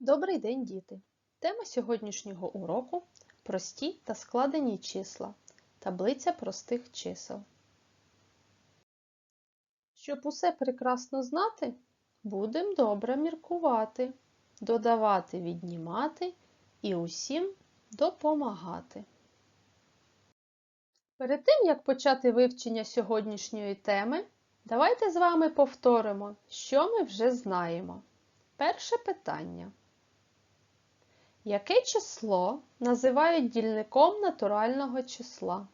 Добрий день, діти! Тема сьогоднішнього уроку прості та складені числа. Таблиця простих чисел. Щоб усе прекрасно знати, будемо добре міркувати, додавати, віднімати і усім допомагати. Перед тим, як почати вивчення сьогоднішньої теми, давайте з вами повторимо, що ми вже знаємо. Перше питання. Яке число називають дільником натурального числа?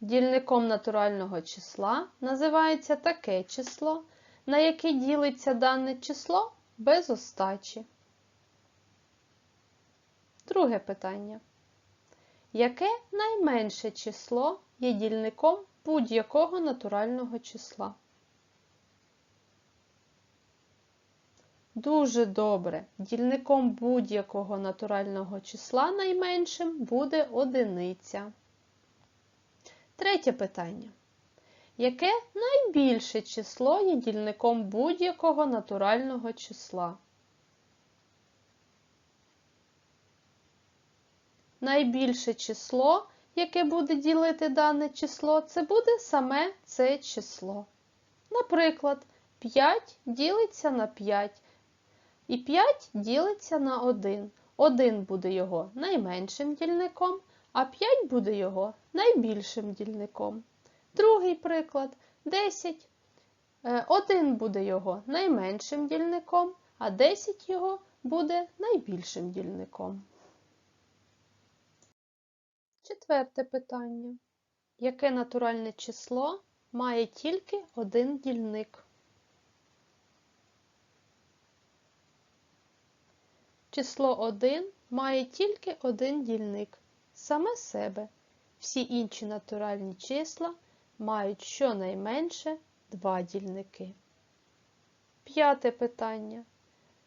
Дільником натурального числа називається таке число, на яке ділиться дане число без остачі. Друге питання. Яке найменше число є дільником будь-якого натурального числа? Дуже добре. Дільником будь-якого натурального числа найменшим буде одиниця. Третє питання. Яке найбільше число є дільником будь-якого натурального числа? Найбільше число, яке буде ділити дане число, це буде саме це число. Наприклад, 5 ділиться на 5. І 5 ділиться на 1. 1 буде його найменшим дільником, а 5 буде його найбільшим дільником. Другий приклад 10. 1 буде його найменшим дільником, а 10 його буде найбільшим дільником. Четверте питання. Яке натуральне число має тільки один дільник? Число 1 має тільки один дільник саме себе. Всі інші натуральні числа мають щонайменше два дільники. П'яте питання.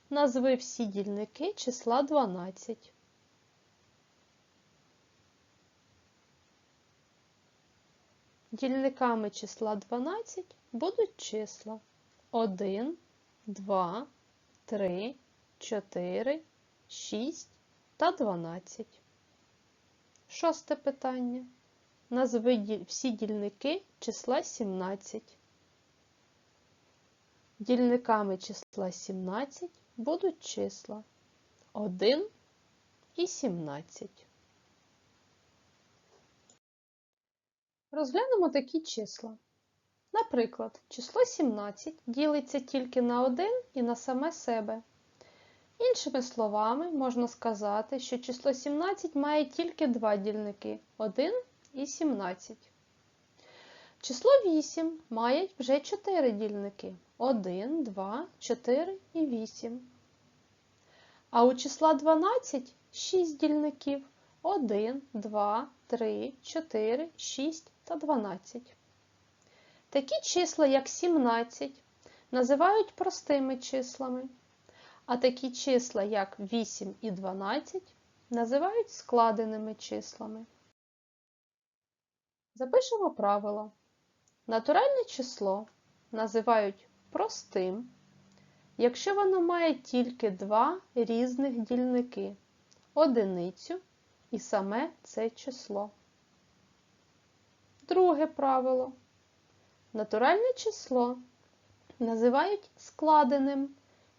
Назви всі дільники числа 12. Дільниками числа 12 будуть числа 1, 2, 3, 4, 6 та 12. Шосте питання. Назви всі дільники числа 17. Дільниками числа 17 будуть числа 1 і 17. Розглянемо такі числа. Наприклад, число 17 ділиться тільки на 1 і на саме себе. Іншими словами, можна сказати, що число 17 має тільки два дільники 1 і 17. Число 8 має вже 4 дільники 1, 2, 4 і 8. А у числа 12 6 дільників 1, 2, 3, 4, 6 та 12. Такі числа, як 17, називають простими числами. А такі числа, як 8 і 12, називають складеними числами. Запишемо правило. Натуральне число називають простим, якщо воно має тільки два різних дільники одиницю і саме це число. Друге правило. Натуральне число називають складеним,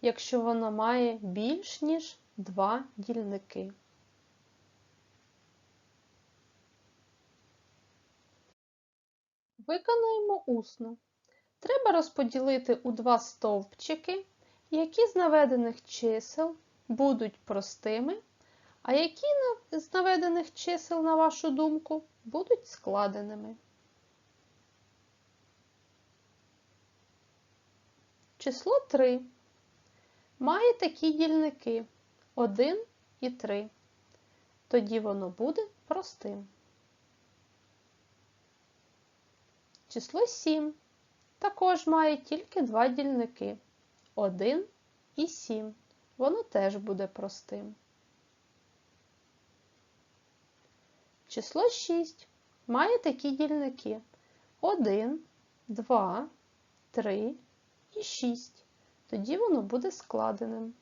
якщо воно має більш ніж два дільники. Виконуємо усно. Треба розподілити у два стовпчики, які з наведених чисел будуть простими, а які з наведених чисел, на вашу думку, будуть складеними. Число 3 має такі дільники 1 і 3. Тоді воно буде простим. Число 7 також має тільки два дільники 1 і 7. Воно теж буде простим. Число 6 має такі дільники 1, 2, 3 і 6. Тоді воно буде складеним.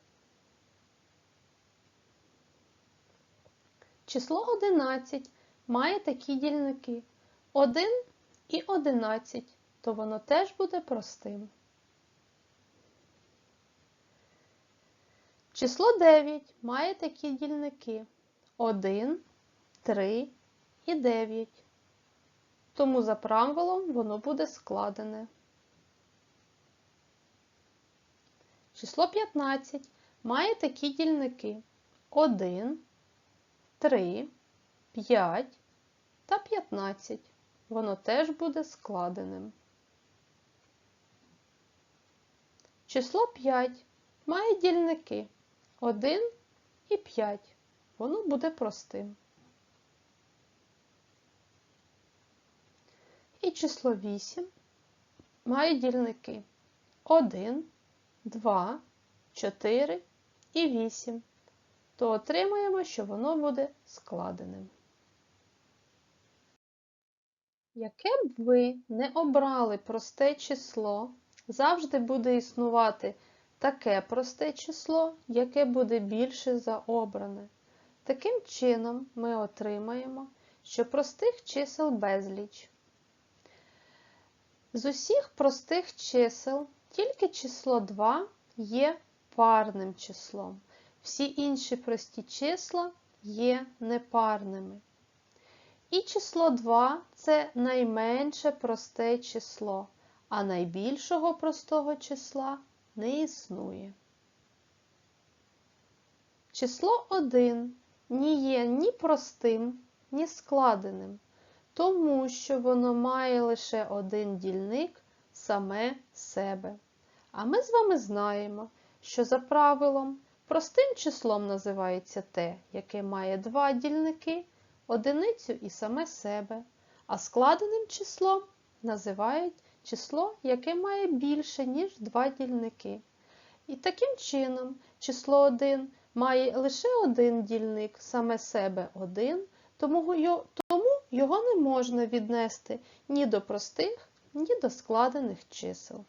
Число 11 має такі дільники 1 і 11, то воно теж буде простим. Число 9 має такі дільники 1, 3 і 9. Тому за правилом воно буде складене. Число 15 має такі дільники 1, 3, 5 та 15. Воно теж буде складеним. Число 5 має дільники 1 і 5. Воно буде простим. І число 8 має дільники 1, 2, 4 і 8. То отримаємо, що воно буде складеним. Яке б ви не обрали просте число, завжди буде існувати таке просте число, яке буде більше за обране. Таким чином ми отримаємо, що простих чисел безліч. З усіх простих чисел тільки число 2 є парним числом. Всі інші прості числа є непарними. І число 2 це найменше просте число, а найбільшого простого числа не існує. Число 1 ні є ні простим, ні складеним, тому що воно має лише один дільник саме себе. А ми з вами знаємо, що за правилом простим числом називається те, яке має два дільники, одиницю і саме себе, а складеним числом називають число, яке має більше, ніж два дільники. І таким чином число 1 має лише один дільник, саме себе 1, тому його не можна віднести ні до простих, ні до складених чисел.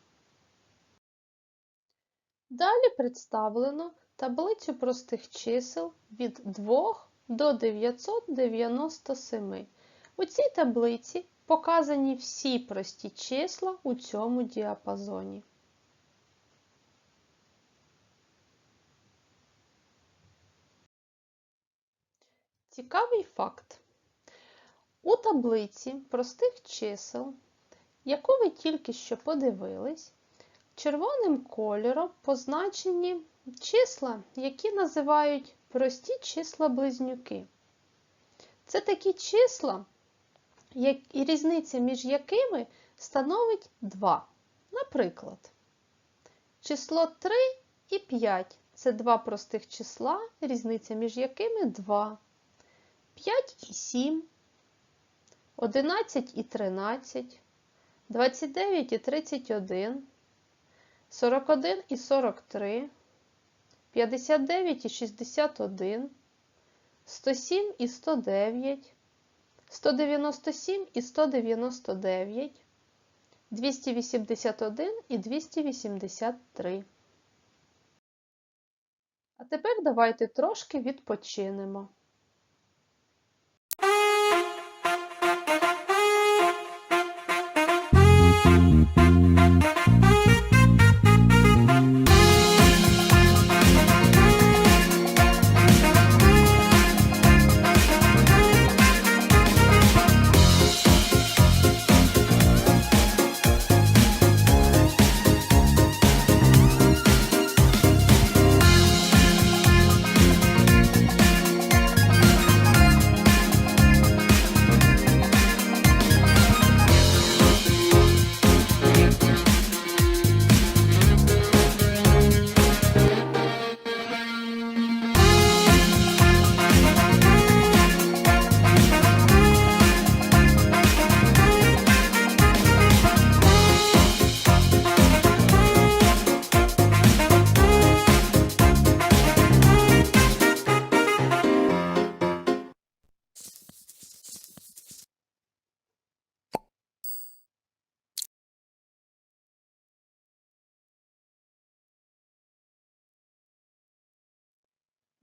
Далі представлено таблицю простих чисел від 2 до 997. У цій таблиці показані всі прості числа у цьому діапазоні. Цікавий факт. У таблиці простих чисел, яку ви тільки що подивились, червоним кольором позначені числа, які називають прості числа-близнюки. Це такі числа, і різниця між якими становить 2. Наприклад, число 3 і 5 це два простих числа, різниця між якими 2. 5 і 7, 11 і 13, 29 і 31, 41 і 43, 59 і 61, 107 і 109, 197 і 199, 281 і 283. А тепер давайте трошки відпочинемо.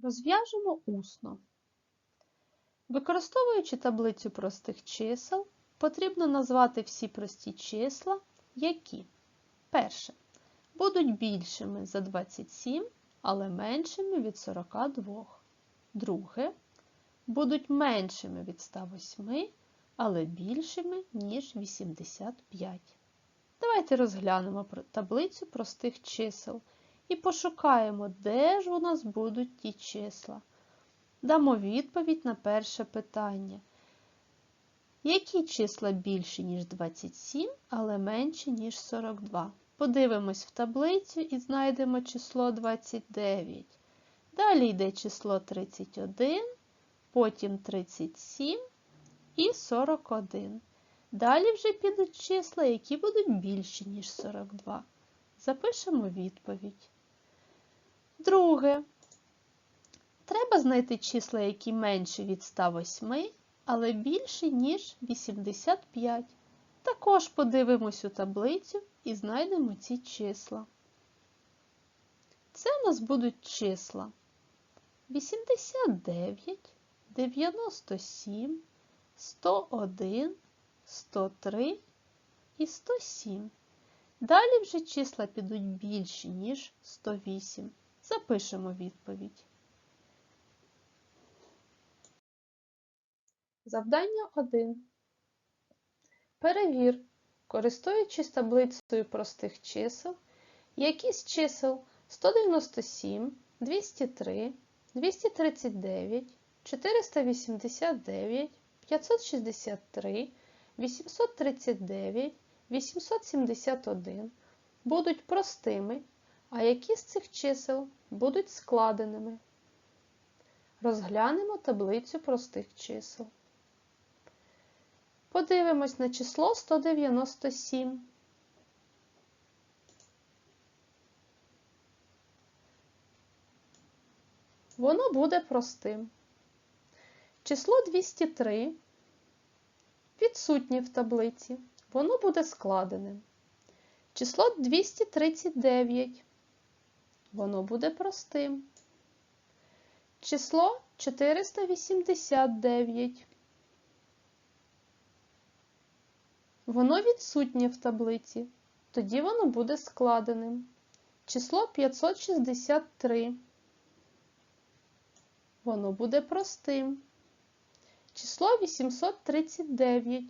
Розв'яжемо усно. Використовуючи таблицю простих чисел, потрібно назвати всі прості числа, які перше будуть більшими за 27, але меншими від 42. Друге будуть меншими від 108, але більшими, ніж 85. Давайте розглянемо таблицю простих чисел і пошукаємо, де ж у нас будуть ті числа. Дамо відповідь на перше питання. Які числа більші, ніж 27, але менші, ніж 42? Подивимось в таблицю і знайдемо число 29. Далі йде число 31, потім 37 і 41. Далі вже підуть числа, які будуть більші, ніж 42. Запишемо відповідь. Друге. Треба знайти числа, які менші від 108, але більші, ніж 85. Також подивимось у таблицю і знайдемо ці числа. Це у нас будуть числа 89, 97, 101, 103 і 107. Далі вже числа підуть більші, ніж 108. Запишемо відповідь. Завдання 1. Перевір, користуючись таблицею простих чисел, які з чисел 197, 203, 239, 489, 563, 839, 871 будуть простими, а які з цих чисел будуть складеними. Розглянемо таблицю простих чисел. Подивимось на число 197. Воно буде простим. Число 203 відсутнє в таблиці. Воно буде складеним. Число 239. Воно буде простим. Число 489. Воно відсутнє в таблиці. Тоді воно буде складеним. Число 563. Воно буде простим. Число 839.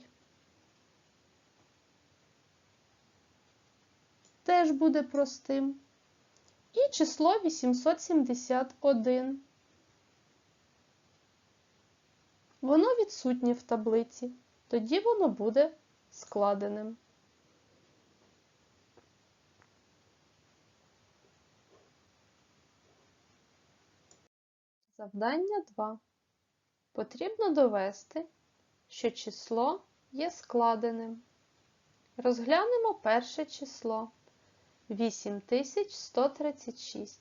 Теж буде простим. І число 871. Воно відсутнє в таблиці. Тоді воно буде складеним. Завдання 2. Потрібно довести, що число є складеним. Розглянемо перше число 8136.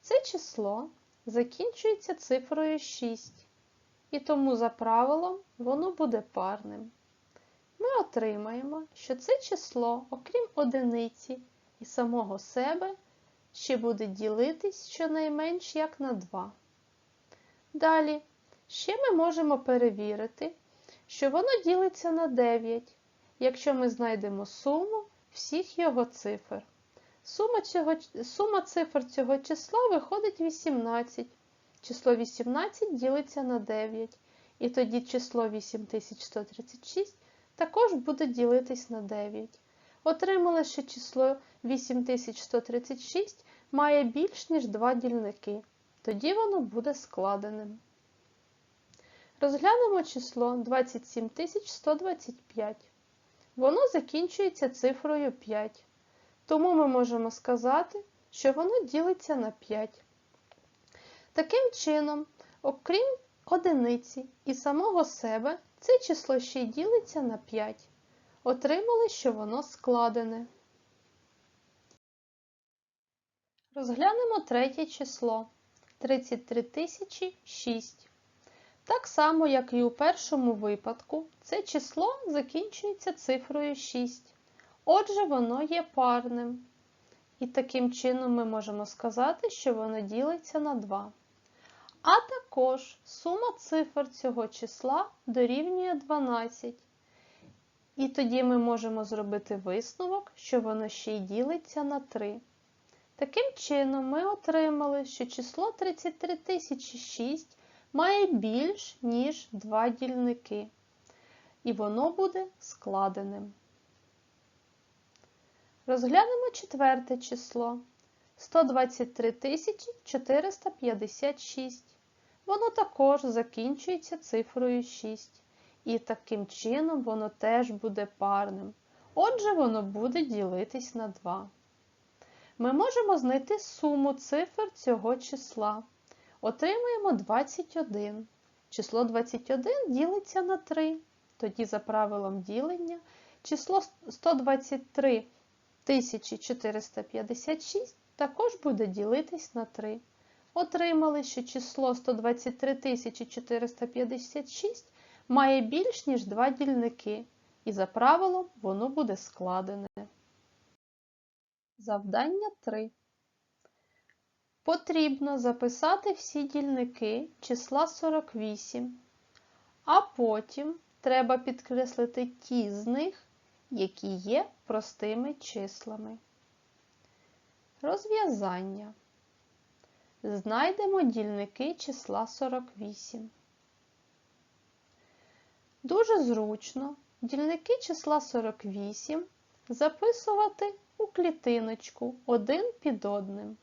Це число закінчується цифрою 6, і тому за правилом воно буде парним ми отримаємо, що це число, окрім одиниці і самого себе, ще буде ділитись щонайменш як на 2. Далі, ще ми можемо перевірити, що воно ділиться на 9, якщо ми знайдемо суму всіх його цифр. Сума, цього, сума цифр цього числа виходить 18. Число 18 ділиться на 9. І тоді число 8136 також буде ділитись на 9. Отримали, що число 8136 має більш ніж 2 дільники. Тоді воно буде складеним. Розглянемо число 27125. Воно закінчується цифрою 5. Тому ми можемо сказати, що воно ділиться на 5. Таким чином, окрім одиниці і самого себе, це число ще й ділиться на 5. Отримали, що воно складене. Розглянемо третє число 33006. Так само, як і у першому випадку, це число закінчується цифрою 6. Отже, воно є парним. І таким чином ми можемо сказати, що воно ділиться на 2. А також сума цифр цього числа дорівнює 12. І тоді ми можемо зробити висновок, що воно ще й ділиться на 3. Таким чином, ми отримали, що число 33006 має більш, ніж два дільники. І воно буде складеним. Розглянемо четверте число 123 456. Воно також закінчується цифрою 6. І таким чином воно теж буде парним. Отже, воно буде ділитись на 2. Ми можемо знайти суму цифр цього числа. Отримуємо 21. Число 21 ділиться на 3. Тоді, за правилом ділення, число 123 456 також буде ділитись на 3. Отримали, що число 123 456 має більш, ніж два дільники, і за правилом воно буде складене. Завдання 3. Потрібно записати всі дільники числа 48, а потім треба підкреслити ті з них, які є простими числами. Розв'язання. Знайдемо дільники числа 48. Дуже зручно дільники числа 48 записувати у клітиночку один під одним.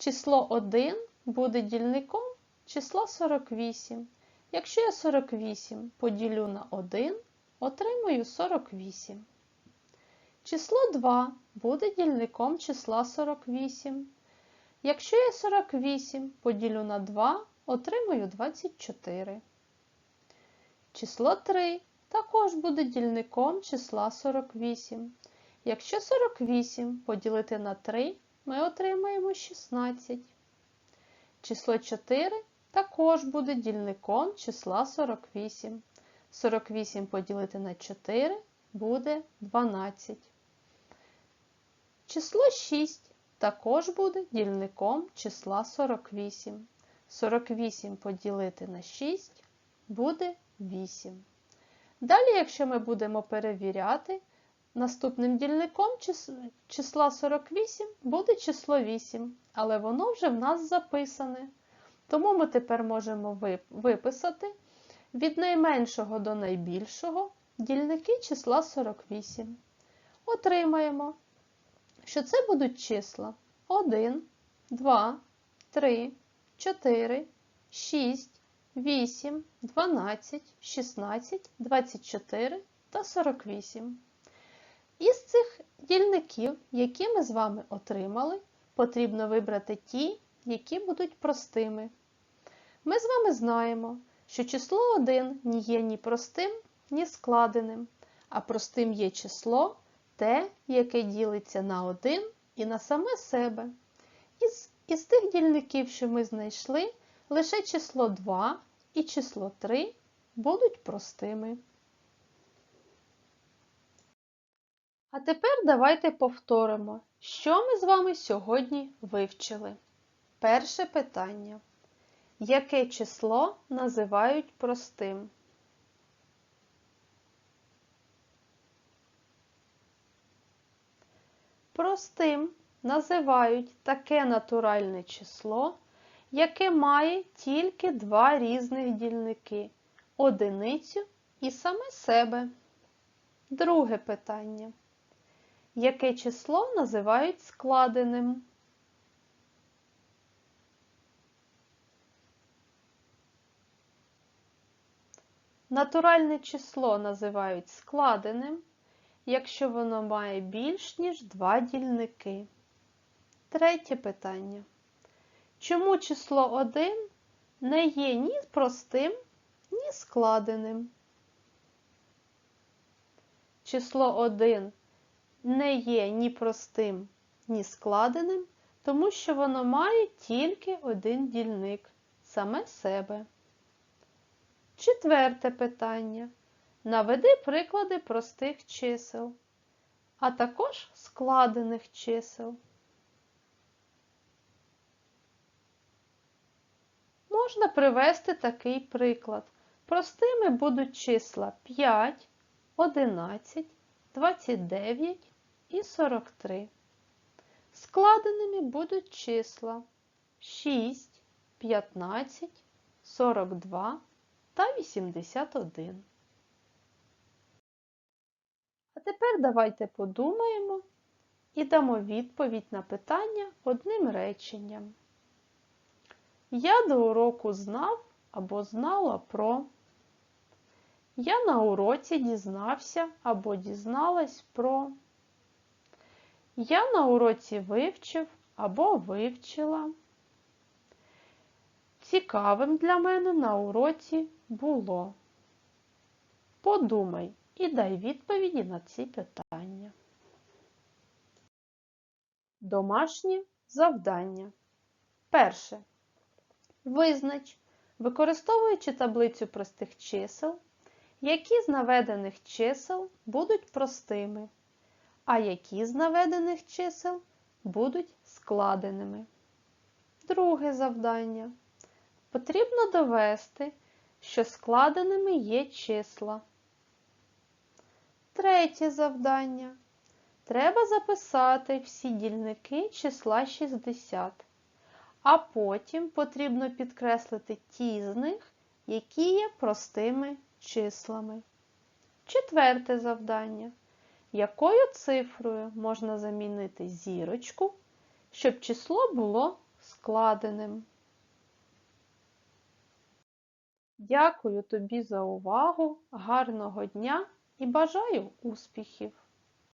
Число 1 буде дільником числа 48. Якщо я 48 поділю на 1, отримую 48. Число 2 буде дільником числа 48. Якщо я 48 поділю на 2, отримую 24. Число 3 також буде дільником числа 48. Якщо 48 поділити на 3, ми отримаємо 16. Число 4 також буде дільником числа 48. 48 поділити на 4 буде 12. Число 6 також буде дільником числа 48. 48 поділити на 6 буде 8. Далі, якщо ми будемо перевіряти, наступним дільником числа 48 буде число 8, але воно вже в нас записане. Тому ми тепер можемо виписати від найменшого до найбільшого дільники числа 48. Отримаємо, що це будуть числа 1, 2, 3, 4, 6, 8, 12, 16, 24 та 48. Із цих дільників, які ми з вами отримали, потрібно вибрати ті, які будуть простими. Ми з вами знаємо, що число 1 не є ні простим, ні складеним, а простим є число те, яке ділиться на 1 і на саме себе. Із, із тих дільників, що ми знайшли, лише число 2 і число 3 будуть простими. А тепер давайте повторимо, що ми з вами сьогодні вивчили. Перше питання. Яке число називають простим? Простим називають таке натуральне число, яке має тільки два різних дільники одиницю і саме себе. Друге питання. Яке число називають складеним? Натуральне число називають складеним, якщо воно має більш ніж два дільники. Третє питання. Чому число 1 не є ні простим, ні складеним? Число 1 не є ні простим, ні складеним, тому що воно має тільки один дільник саме себе. Четверте питання. Наведи приклади простих чисел, а також складених чисел. Можна привести такий приклад. Простими будуть числа 5, 11, 29 і 43. Складеними будуть числа 6, 15, 42 та 81. А тепер давайте подумаємо і дамо відповідь на питання одним реченням. Я до уроку знав або знала про. Я на уроці дізнався або дізналась про. Я на уроці вивчив або вивчила. Цікавим для мене на уроці було. Подумай і дай відповіді на ці питання. Домашні завдання. Перше. Визнач, використовуючи таблицю простих чисел, які з наведених чисел будуть простими, а які з наведених чисел будуть складеними. Друге завдання. Потрібно довести, що складеними є числа. Третє завдання. Треба записати всі дільники числа 60, а потім потрібно підкреслити ті з них, які є простими числами. Четверте завдання. Якою цифрою можна замінити зірочку, щоб число було складеним? Дякую тобі за увагу, гарного дня і бажаю успіхів!